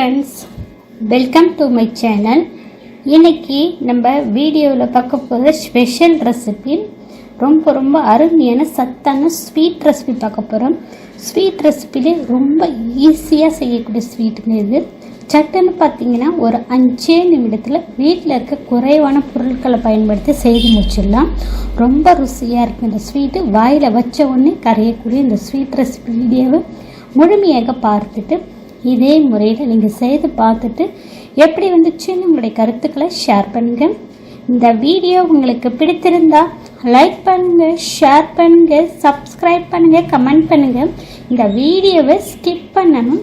Friends welcome to my channel இன்னைக்கு நம்ம வீடியோவில் பார்க்க போகிற ஸ்பெஷல் ரெசிபி ரொம்ப ரொம்ப அருமையான சத்தான ஸ்வீட் ரெசிபி பார்க்க போகிறோம் ஸ்வீட் ரெசிபிலே ரொம்ப ஈஸியாக செய்யக்கூடிய ஸ்வீட்டுங்க இது சட்டுன்னு பார்த்தீங்கன்னா ஒரு அஞ்சே நிமிடத்தில் வீட்டில் இருக்க குறைவான பொருட்களை பயன்படுத்தி செய்து முடிச்சிடலாம். ரொம்ப ருசியாக இருக்கும் இந்த ஸ்வீட்டு வாயில் வச்ச உடனே கரையக்கூடிய இந்த ஸ்வீட் ரெசிபி வீடியோவை முழுமையாக பார்த்துட்டு இதே முறையில் நீங்கள் செய்து பார்த்துட்டு எப்படி வந்துச்சுன்னு உங்களுடைய கருத்துக்களை ஷேர் பண்ணுங்க. இந்த வீடியோ உங்களுக்கு பிடித்திருந்தா லைக் பண்ணுங்க ஷேர் பண்ணுங்க சப்ஸ்கிரைப் பண்ணுங்க கமெண்ட் பண்ணுங்க. இந்த வீடியோவை ஸ்கிப் பண்ணணும்.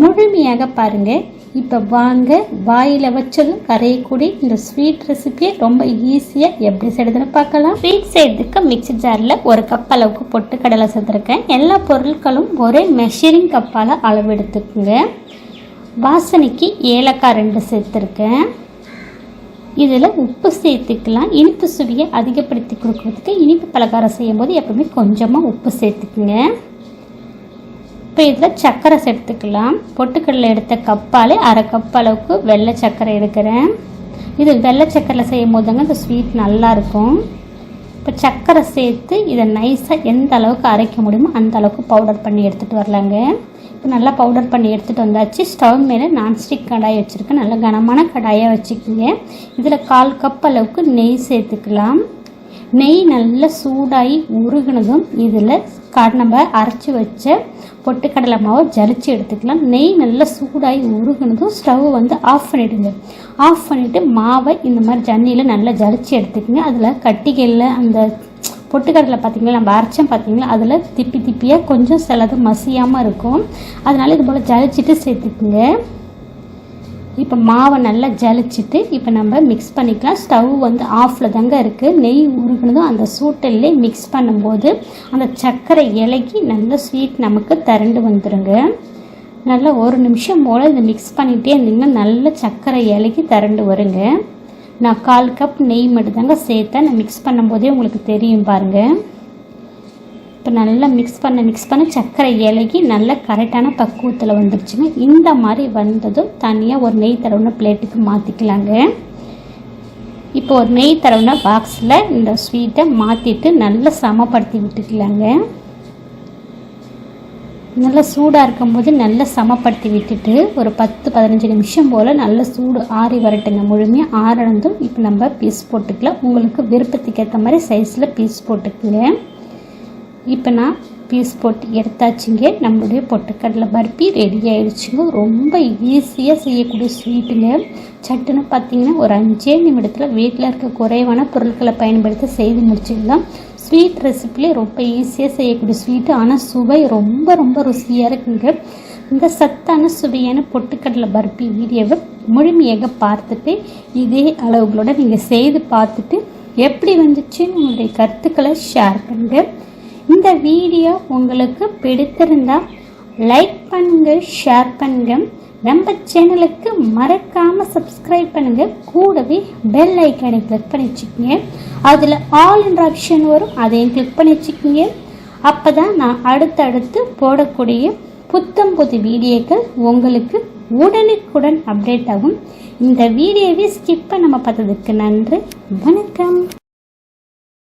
முழுமையாக பாருங்கள் இப்போ வாங்க வாயில் வச்சதும் கரையக்கூடிய இந்த ஸ்வீட் ரெசிபியை ரொம்ப ஈஸியாக எப்படி செய்யறதுன்னு பார்க்கலாம். ஸ்வீட் செய்யறதுக்கு மிக்சி ஜாரில் ஒரு கப் அளவுக்கு பொட்டு கடலை சேர்த்துருக்கேன். எல்லா பொருட்களும் ஒரே மெஷரிங் கப்பால் அளவு எடுத்துக்கோங்க. வாசனைக்கு ஏலக்காய் ரெண்டு சேர்த்துருக்கேன். இதில் உப்பு சேர்த்துக்கலாம். இனிப்பு சுவையை அதிகப்படுத்தி கொடுக்கறதுக்கு இனிப்பு பலகாரம் செய்யும்போது எப்பவுமே கொஞ்சமாக உப்பு சேர்த்துக்குங்க. இப்போ இதில் சர்க்கரை சேர்த்துக்கலாம். பொட்டுக்கடலை எடுத்த கப்பாலே அரை கப் அளவுக்கு வெள்ளை சர்க்கரை எடுக்கிறேன். இது வெள்ளை சர்க்கரையில் செய்யும் போதுங்க இந்த ஸ்வீட் நல்லாயிருக்கும் இப்போ சர்க்கரை சேர்த்து இதை நைஸாக எந்த அளவுக்கு அரைக்க முடியுமோ அந்த அளவுக்கு பவுடர் பண்ணி எடுத்துகிட்டு வரலாங்க. இப்போ நல்லா பவுடர் பண்ணி எடுத்துகிட்டு வந்தாச்சு. ஸ்டவ் மேலே நான்ஸ்டிக் கடாய் வச்சுருக்கேன். நல்ல கனமான கடாயாக வச்சுக்கோங்க. இதில் கால் கப் அளவுக்கு நெய் சேர்த்துக்கலாம். நெய் நல்லா சூடாகி உருகினதும் இதில் நம்ம அரைச்சி வச்ச பொட்டுக்கடலை மாவை ஜலிச்சு எடுத்துக்கலாம். நெய் நல்லா சூடாகி உருகினதும் ஸ்டவ் வந்து ஆஃப் பண்ணிவிடுங்க ஆஃப் பண்ணிவிட்டு மாவை இந்த மாதிரி ஜன்னியில் நல்லா ஜலிச்சு எடுத்துக்கோங்க. அதில் கட்டிகளில் அந்த பொட்டுக்கடலை பார்த்திங்களா நம்ம அரைச்சோம் பார்த்திங்களா அதில் திப்பி திப்பியாக கொஞ்சம் சிலது மசியாமல் இருக்கும். அதனால் இது போல் ஜலிச்சிட்டு சேர்த்துக்குங்க. இப்போ மாவை நல்லா ஜலிச்சிட்டு இப்போ நம்ம மிக்ஸ் பண்ணிக்கலாம். ஸ்டவ் வந்து ஆஃபில் தாங்க இருக்குது நெய் உருகுனதும் அந்த சூட்டிலே மிக்ஸ் பண்ணும்போது அந்த சர்க்கரை இலகி நல்ல ஸ்வீட் நமக்கு திரண்டு வந்துடுங்க நல்லா ஒரு நிமிஷம் போல் இதை மிக்ஸ் பண்ணிகிட்டே இருந்தீங்கன்னா நல்ல சர்க்கரை இலகி திரண்டு வருங்க. நான் கால் கப் நெய் மட்டும் தாங்க சேர்த்தேன். நான் மிக்ஸ் பண்ணும்போதே உங்களுக்கு தெரியும் பாருங்கள் இப்போ நல்லா மிக்ஸ் பண்ண மிக்ஸ் பண்ண சர்க்கரை இலகி நல்ல கரெக்டான பக்குவத்தில் வந்துருச்சுங்க. இந்த மாதிரி வந்ததும் தனியாக ஒரு நெய் தரவுன பிளேட்டுக்கு மாற்றிக்கலாங்க இப்போ ஒரு நெய் தரவுன பாக்ஸில் இந்த ஸ்வீட்டை மாற்றிட்டு நல்லா சமப்படுத்தி விட்டுக்கலாங்க. நல்லா சூடாக இருக்கும்போது நல்லா சமப்படுத்தி விட்டுட்டு ஒரு பத்து பதினஞ்சு நிமிஷம் போல் நல்ல சூடு ஆறி வரட்டுங்க. முழுமையாக ஆறந்தும் இப்போ நம்ம பீஸ் போட்டுக்கலாம். உங்களுக்கு விருப்பத்துக்கு ஏற்ற மாதிரி சைஸில் பீஸ் போட்டுக்குங்க. இப்போ நான் பீஸ் போட்டு எடுத்தாச்சுங்க. நம்மளுடைய பொட்டுக்கடலை பருப்பி ரெடி ஆயிடுச்சுங்க ரொம்ப ஈஸியாக செய்யக்கூடிய ஸ்வீட்டுங்க சட்டுன்னு பார்த்தீங்கன்னா ஒரு அஞ்சே நிமிடத்தில் வீட்டில் இருக்க குறைவான பொருட்களை பயன்படுத்தி செய்து முடிச்சுக்கலாம் ஸ்வீட் ரெசிப்பிலே ரொம்ப ஈஸியாக செய்யக்கூடிய ஸ்வீட்டு ஆனால் சுவை ரொம்ப ரொம்ப ருசியாக இருக்குங்க. இந்த சத்தான சுவையான பொட்டுக்கடலை பருப்பி வீடியோவை முழுமையாக பார்த்துட்டு இதே அளவுகளோட நீங்கள் செய்து பார்த்துட்டு எப்படி வந்துச்சுன்னு உங்களுடைய கருத்துக்களை ஷேர் பண்ணுங்கள் இந்த வீடியோ உங்களுக்கு பிடித்திருந்தால் லைக் பண்ணுங்க ஷேர் பண்ணுங்க. நம்ம சேனலுக்கு மறக்காமல் சப்ஸ்கிரைப் பண்ணுங்க. கூடவே பெல் ஐக்கனை கிளிக் பண்ணி வச்சுக்கோங்க. அதில் ஆல் என்ற ஆப்ஷன் வரும் அதையும் கிளிக் பண்ணி வச்சுக்கோங்க. அப்போ தான் நான் அடுத்தடுத்து போடக்கூடிய புத்தம் புது வீடியோக்கள் உங்களுக்கு உடனுக்குடன் அப்டேட் ஆகும். இந்த வீடியோவை ஸ்கிப் பண்ண நம்ம பார்த்ததுக்கு நன்றி. வணக்கம்.